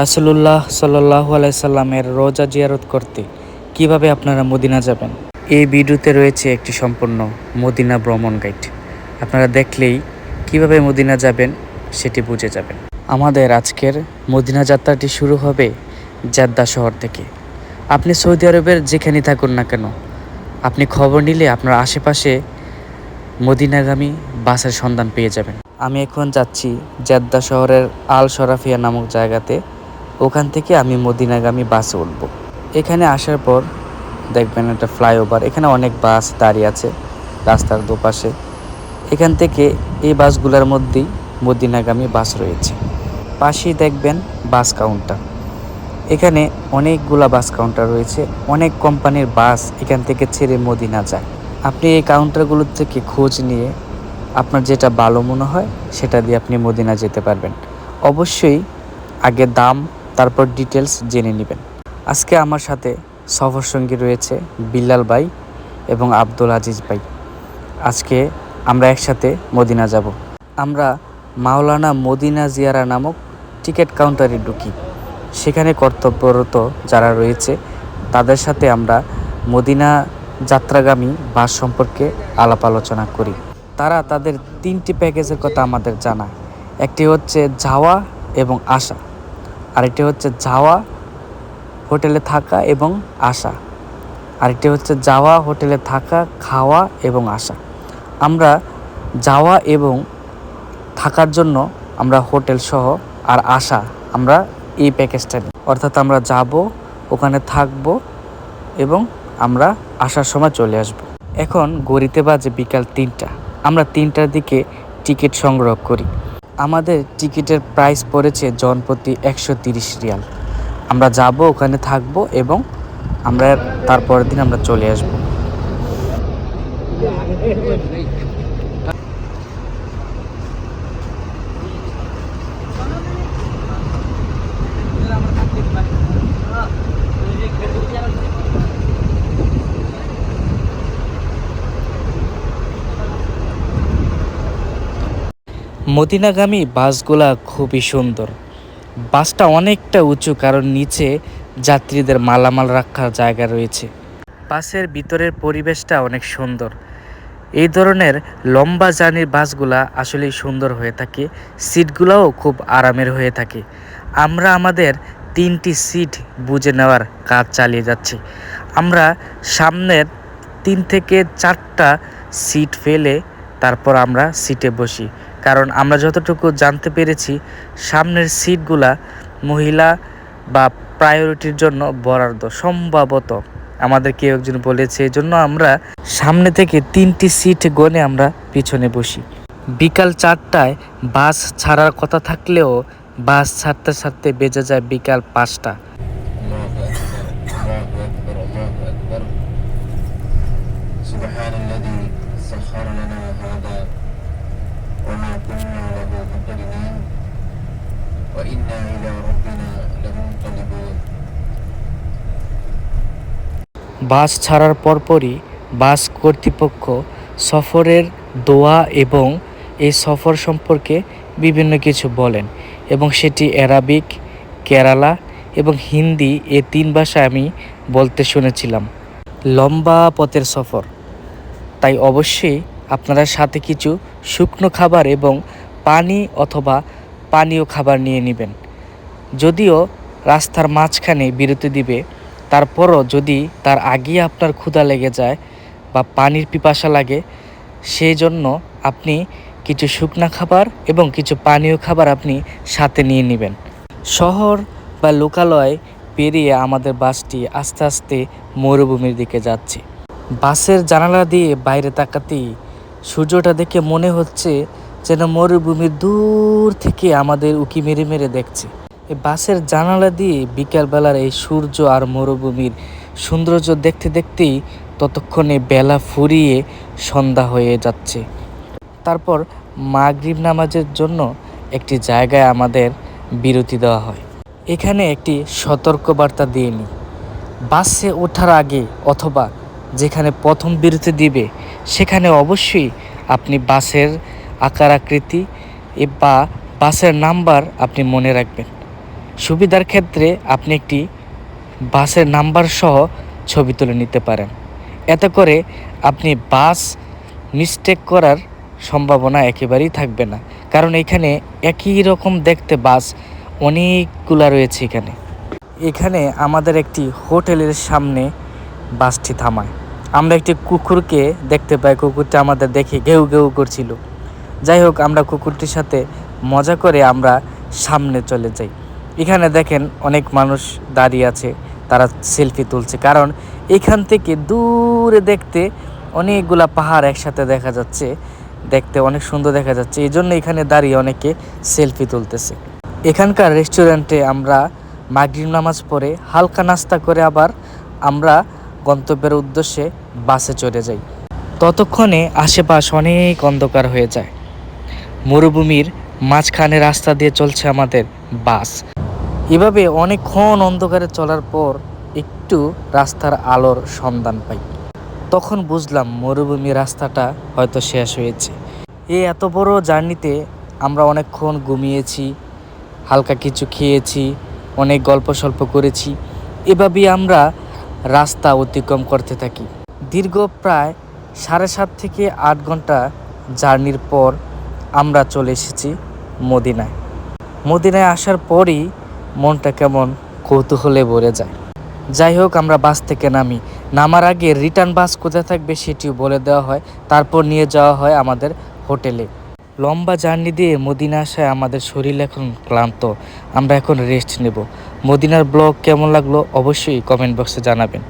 রাসুলুল্লাহ সাল্লাহ আলাইসাল্লামের রোজা জিয়ারত করতে কীভাবে আপনারা মদিনা যাবেন? এই ভিডিওতে রয়েছে একটি সম্পূর্ণ মদিনা ভ্রমণ গাইড আপনারা দেখলেই কীভাবে মদিনা যাবেন সেটি বুঝে যাবেন। আমাদের আজকের মদিনা যাত্রাটি শুরু হবে জাদ্দা শহর থেকে। আপনি সৌদি আরবের যেখানে থাকুন না কেন, আপনি খবর নিলে আপনার আশেপাশে মদিনাগামী বাসের সন্ধান পেয়ে যাবেন। আমি এখন যাচ্ছি জেদ্দা শহরের আল শরাফিয়া নামক জায়গাতে। ওখান থেকে আমি মদিনাগামী বাসে উঠব। এখানে আসার পর দেখবেন একটা ফ্লাইওভার, এখানে অনেক বাস দাঁড়িয়ে আছে রাস্তার দুপাশে। এখান থেকে এই বাসগুলোর মধ্যেই মদিনাগামী বাস রয়েছে। পাশেই দেখবেন বাস কাউন্টার। এখানে অনেকগুলা বাস কাউন্টার রয়েছে, অনেক কোম্পানির বাস এখান থেকে ছেড়ে মদিনা যায়। আপনি এই কাউন্টারগুলোর থেকে খোঁজ নিয়ে আপনার যেটা ভালো মনে হয়, সেটা দিয়ে আপনি মদিনা যেতে পারবেন। অবশ্যই আগে দাম তারপর ডিটেলস জেনে নেবেন। আজকে আমার সাথে সফর সঙ্গী রয়েছে বিল্লাল ভাই এবং আব্দুল আজিজ ভাই। আজকে আমরা একসাথে মদিনা যাব। আমরা মাওলানা মদিনা জিয়ারা নামক টিকিট কাউন্টারে ঢুকি। সেখানে কর্তব্যরত যারা রয়েছে, তাদের সাথে আমরা মদিনা যাত্রাগামী বাস সম্পর্কে আলাপ আলোচনা করি। তারা তাদের তিনটি প্যাকেজের কথা আমাদের জানা একটি হচ্ছে যাওয়া এবং আসা। আরেকটি হচ্ছে যাওয়া, হোটেলে থাকা এবং আসা। আরেকটি হচ্ছে যাওয়া, হোটেলে থাকা, খাওয়া এবং আসা। আমরা যাওয়া এবং থাকার জন্য আমরা হোটেল সহ আর আসা আমরা এই প্যাকেজটা নিই। অর্থাৎ আমরা যাব, ওখানে থাকব এবং আমরা আসার সময় চলে আসব। এখন গড়িতে বাজে বিকাল তিনটা। আমরা তিনটার দিকে টিকিট সংগ্রহ করি। আমাদের টিকিটের প্রাইস পড়েছে জনপ্রতি একশো তিরিশ রিয়াল। আমরা যাব, ওখানে থাকব এবং আমরা তারপরের দিন আমরা চলে আসব। মদিনাগামী বাসগুলা খুবই সুন্দর। বাসটা অনেকটা উঁচু, কারণ নিচে যাত্রীদের মালামাল রাখার জায়গা রয়েছে। বাসের ভিতরের পরিবেশটা অনেক সুন্দর। এই ধরনের লম্বা জার্নির বাসগুলা আসলেই সুন্দর হয়ে থাকে। সিটগুলোও খুব আরামের হয়ে থাকে। আমরা আমাদের তিনটি সিট বুঝে নেওয়ার কাজ চালিয়ে যাচ্ছি। আমরা সামনের তিন থেকে চারটা সিট ফেলে তারপর আমরা সিটে বসি। কারণ আমরা যতটুকু জানতে পেরেছি, সামনের সিটগুলা মহিলা বা প্রায়োরিটির জন্য বরাদ্দ, সম্ভবত। আমাদের কেউ একজন বলেছে এই জন্য আমরা সামনে থেকে তিনটি সিট গনে আমরা পিছনে বসি। বিকাল চারটায় বাস ছাড়ার কথা থাকলেও বাস ছাড়তে ছাড়তে বেজে যায় বিকাল পাঁচটা। له مقرنين وإنا إلى ربنا لمنقلبون বাস ছাড়ার পরপরই বাস কর্তৃপক্ষ সফরের দোয়া এবং এই সফর সম্পর্কে বিভিন্ন কিছু বলেন এবং সেটি অ্যারাবিক কেরালা এবং হিন্দি এ তিন ভাষায় আমি বলতে শুনেছিলাম লম্বা পথের সফর তাই অবশ্যই আপনারা সাথে কিছু শুকনো খাবার এবং পানি অথবা পানীয় খাবার নিয়ে নেবেন। যদিও রাস্তার মাঝখানে বিরতি দিবে, তারপরও যদি তার আগেই আপনার ক্ষুধা লেগে যায় বা পানির পিপাসা লাগে সেই জন্য আপনি কিছু শুকনা খাবার এবং কিছু পানীয় খাবার আপনি সাথে নিয়ে নেবেন। শহর বা লোকালয় পেরিয়ে আমাদের বাসটি আস্তে আস্তে মরুভূমির দিকে যাচ্ছে। বাসের জানালা দিয়ে বাইরে তাকাতেই সূর্যটা দেখে মনে হচ্ছে যেন মরুভূমির দূর থেকে আমাদের উকি মেরে মেরে দেখছে। এই বাসের জানালা দিয়ে বিকালবেলার এই সূর্য আর মরুভূমির সৌন্দর্য দেখতে দেখতেই ততক্ষণে বেলা ফুরিয়ে সন্ধ্যা হয়ে যাচ্ছে। তারপর মাগরিব নামাজের জন্য একটি জায়গায় আমাদের বিরতি দেওয়া হয়। এখানে একটি সতর্কবার্তা দিয়ে নিই। বাসে ওঠার আগে অথবা যেখানে প্রথম বিরতি দিবে, সেখানে অবশ্যই আপনি বাসের আকার, আকৃতি বা বাসের নাম্বার আপনি মনে রাখবেন। সুবিধার ক্ষেত্রে আপনি একটি বাসের নাম্বার সহ ছবি তুলে নিতে পারেন। এতে করে আপনি বাস মিস্টেক করার সম্ভাবনা একেবারেই থাকবে না। কারণ এখানে একই রকম দেখতে বাস অনেকগুলা রয়েছে এখানে। এখানে আমাদের একটি হোটেলের সামনে বাসটি থামায়। আমরা একটি কুকুরকে দেখতে পাই। কুকুরটা আমাদের দেখে ঘেউ ঘেউ করছিল। যাই হোক, আমরা কুকুরটির সাথে মজা করে আমরা সামনে চলে যাই। এখানে দেখেন অনেক মানুষ দাঁড়িয়ে আছে, তারা সেলফি তুলছে। কারণ এখান থেকে দূরে দেখতে অনেকগুলা পাহাড় একসাথে দেখা যাচ্ছে, দেখতে অনেক সুন্দর দেখা যাচ্ছে। এই জন্য এখানে দাঁড়িয়ে অনেকে সেলফি তুলতেছে। এখানকার রেস্টুরেন্টে আমরা মাগরিব নামাজ পড়ে হালকা নাস্তা করে আবার আমরা গন্তব্যের উদ্দেশ্যে বাসে চড়ে যাই। ততক্ষণে আশেপাশ অনেক অন্ধকার হয়ে যায়। মরুভূমির মাঝখানে রাস্তা দিয়ে চলছে আমাদের বাস। এভাবে অনেকক্ষণ অন্ধকারে চলার পর একটু রাস্তার আলোর সন্ধান পাই। তখন বুঝলাম মরুভূমি রাস্তাটা হয়তো শেষ হয়েছে। এই এত বড় জার্নিতে আমরা অনেকক্ষণ ঘুমিয়েছি, হালকা কিছু খেয়েছি, অনেক গল্প সল্প করেছি। এভাবেই আমরা রাস্তা অতিক্রম করতে থাকি। দীর্ঘ প্রায় সাড়ে সাত থেকে আট ঘণ্টা জার্নির পর আমরা চলে এসেছি মদিনায়। মদিনায় আসার পরই মনটা কেমন কৌতূহলে ভরে যায়। যাই হোক, আমরা বাস থেকে নামি। নামার আগে রিটার্ন বাস কোথায় থাকবে সেটিও বলে দেওয়া হয়। তারপর নিয়ে যাওয়া হয় আমাদের হোটেলে লম্বা জার্নি দিয়ে মদিনা আসায় আমাদের শরীর এখন ক্লান্ত। আমরা এখন রেস্ট নেব। মদিনার ব্লগ কেমন লাগল অবশ্যই কমেন্ট বক্সে জানাবেন।